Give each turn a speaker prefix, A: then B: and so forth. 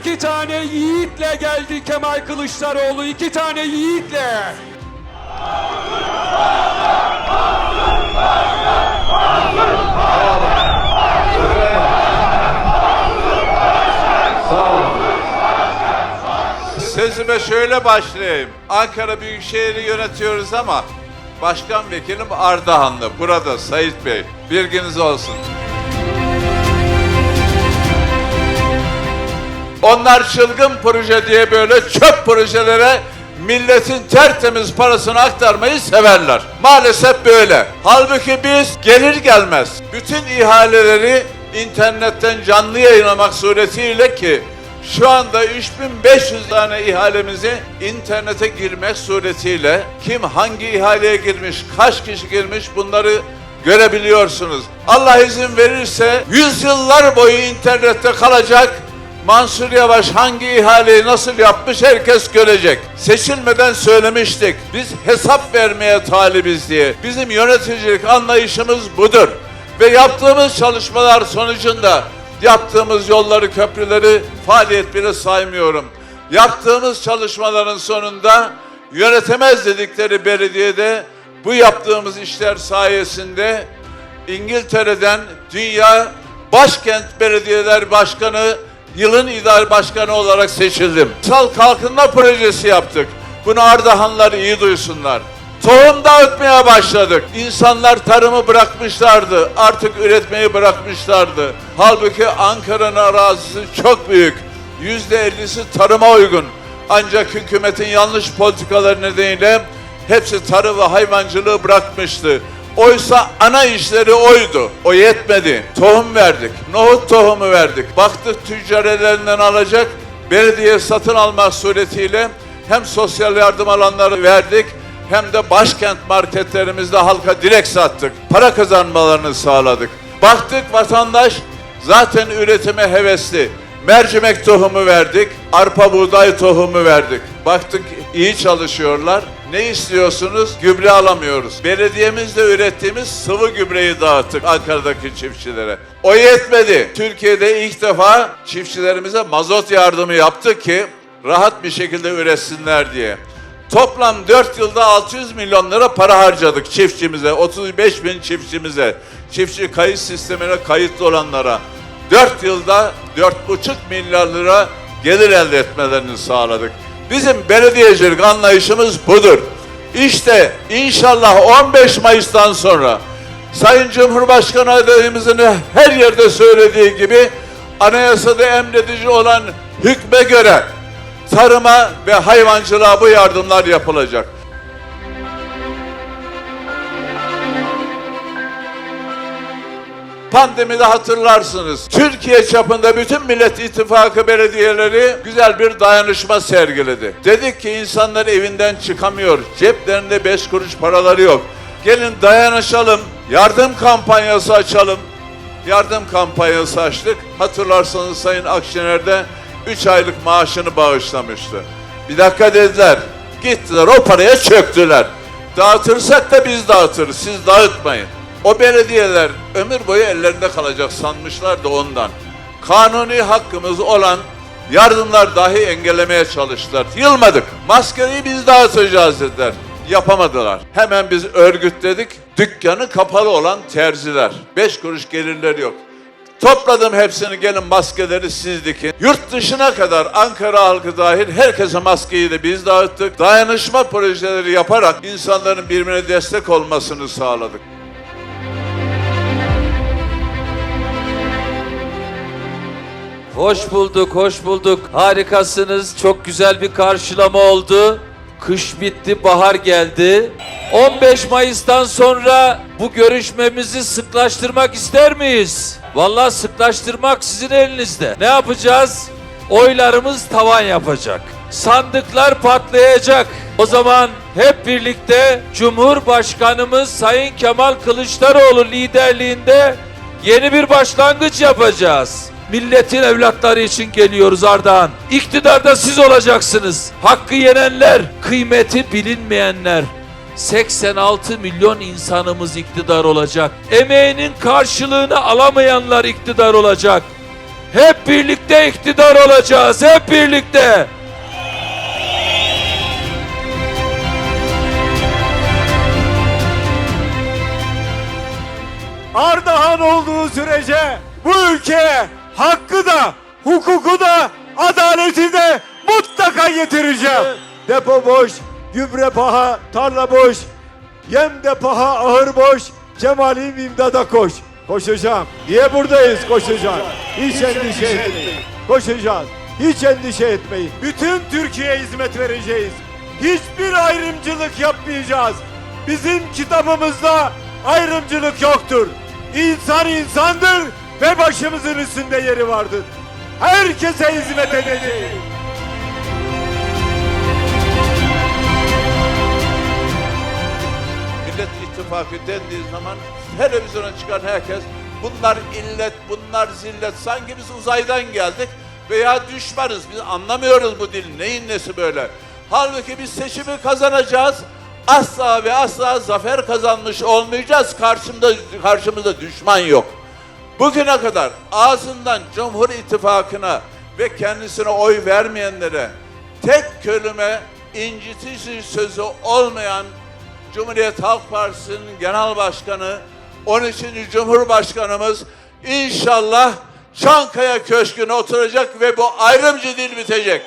A: İki tane yiğitle geldi Kemal Kılıçdaroğlu. iki tane yiğitle.
B: Sözüme şöyle başlayayım. Ankara Büyükşehir'i yönetiyoruz ama başkan vekilim Ardahanlı. Burada Sayit Bey. Bilginiz olsun. Onlar çılgın proje diye böyle çöp projelere milletin tertemiz parasını aktarmayı severler. Maalesef böyle. Halbuki biz gelir gelmez bütün ihaleleri internetten canlı yayınlamak suretiyle ki şu anda 3500 tane ihalemizi internete girmek suretiyle kim hangi ihaleye girmiş, kaç kişi girmiş bunları görebiliyorsunuz. Allah izin verirse yüzyıllar boyu internette kalacak Mansur Yavaş hangi ihaleyi nasıl yapmış herkes görecek. Seçilmeden söylemiştik. Biz hesap vermeye talibiz diye. Bizim yöneticilik anlayışımız budur. Ve yaptığımız çalışmalar sonucunda yaptığımız yolları, köprüleri faaliyet bile saymıyorum. Yaptığımız çalışmaların sonunda yönetemez dedikleri belediyede bu yaptığımız işler sayesinde İngiltere'den dünya başkent belediyeler başkanı yılın idare başkanı olarak seçildim. Sal kalkınma projesi yaptık. Bunu Ardahanlar iyi duysunlar. Tohum dağıtmaya başladık. İnsanlar tarımı bırakmışlardı. Artık üretmeyi bırakmışlardı. Halbuki Ankara'nın arazisi çok büyük. Yüzde ellisi tarıma uygun. Ancak hükümetin yanlış politikaları nedeniyle hepsi tarım ve hayvancılığı bırakmıştı. Oysa ana işleri oydu. O yetmedi. Tohum verdik. Nohut tohumu verdik. Baktık tüccar ellerinden alacak. Belediye satın almak suretiyle hem sosyal yardım alanları verdik hem de başkent marketlerimizde halka direkt sattık. Para kazanmalarını sağladık. Baktık vatandaş zaten üretime hevesli. Mercimek tohumu verdik, arpa buğday tohumu verdik. Baktık iyi çalışıyorlar. Ne istiyorsunuz? Gübre alamıyoruz. Belediyemizde ürettiğimiz sıvı gübreyi dağıttık Ankara'daki çiftçilere. O yetmedi. Türkiye'de ilk defa çiftçilerimize mazot yardımı yaptık ki rahat bir şekilde üretsinler diye. Toplam 4 yılda 600 milyon lira para harcadık çiftçimize, 35 bin çiftçimize, çiftçi kayıt sistemine kayıtlı olanlara. 4 yılda 4,5 milyar lira gelir elde etmelerini sağladık. Bizim belediyecilik anlayışımız budur. İşte inşallah 15 Mayıs'tan sonra Sayın Cumhurbaşkanı adayımızın her yerde söylediği gibi anayasada emredici olan hükme göre tarıma ve hayvancılığa bu yardımlar yapılacak. Pandemide hatırlarsınız. Türkiye çapında bütün Millet İttifakı belediyeleri güzel bir dayanışma sergiledi. Dedik ki insanlar evinden çıkamıyor. Ceplerinde beş kuruş paraları yok. Gelin dayanışalım. Yardım kampanyası açalım. Yardım kampanyası açtık. Hatırlarsanız Sayın Akşener de 3 aylık maaşını bağışlamıştı. Bir dakika dediler. Gittiler o paraya çöktüler. Dağıtırsak da biz dağıtırız. Siz dağıtmayın. O belediyeler ömür boyu ellerinde kalacak sanmışlar da ondan. Kanuni hakkımız olan yardımlar dahi engellemeye çalıştılar. Yılmadık. Maskeyi biz dağıtacağız dediler. Yapamadılar. Hemen biz örgütledik. Dükkanı kapalı olan terziler. Beş kuruş gelirleri yok. Topladım hepsini gelin maskeleri siz dikin. Yurt dışına kadar Ankara halkı dahil herkese maskeyi de biz dağıttık. Dayanışma projeleri yaparak insanların birbirine destek olmasını sağladık.
C: Hoş bulduk, hoş bulduk. Harikasınız. Çok güzel bir karşılama oldu. Kış bitti, bahar geldi. 15 Mayıs'tan sonra bu görüşmemizi sıklaştırmak ister miyiz? Vallahi sıklaştırmak sizin elinizde. Ne yapacağız? Oylarımız tavan yapacak. Sandıklar patlayacak. O zaman hep birlikte Cumhurbaşkanımız Sayın Kemal Kılıçdaroğlu liderliğinde yeni bir başlangıç yapacağız. Milletin evlatları için geliyoruz Ardahan. İktidarda siz olacaksınız. Hakkı yenenler, kıymeti bilinmeyenler. 86 milyon insanımız iktidar olacak. Emeğinin karşılığını alamayanlar iktidar olacak. Hep birlikte iktidar olacağız. Hep birlikte.
D: Ardahan olduğu sürece bu ülkeye hakkı da, hukuku da, adaleti de mutlaka getireceğim. Depo boş, gübre paha, tarla boş, yem de paha, ahır boş, Kemal'im imdada koş. Koşacağım. Niye buradayız? Koşacağız. Hiç endişe etmeyin. Koşacağız. Hiç endişe etmeyin. Bütün Türkiye'ye hizmet vereceğiz. Hiçbir ayrımcılık yapmayacağız. Bizim kitabımızda ayrımcılık yoktur. İnsan insandır ve başımızın üstünde yeri vardır. Herkese hizmet edeceğiz.
B: Millet İttifakı dendiği zaman televizyona çıkan herkes bunlar illet, bunlar zillet. Sanki biz uzaydan geldik veya düşmanız. Biz anlamıyoruz bu dil. Neyin nesi böyle? Halbuki biz seçimi kazanacağız. Asla ve asla zafer kazanmış olmayacağız. Karşımda, karşımızda düşman yok. Bugüne kadar ağzından Cumhur İttifakı'na ve kendisine oy vermeyenlere tek kelime incitici sözü olmayan Cumhuriyet Halk Partisi'nin genel başkanı 13. Cumhurbaşkanımız inşallah Çankaya Köşkü'ne oturacak ve bu ayrımcı dil bitecek.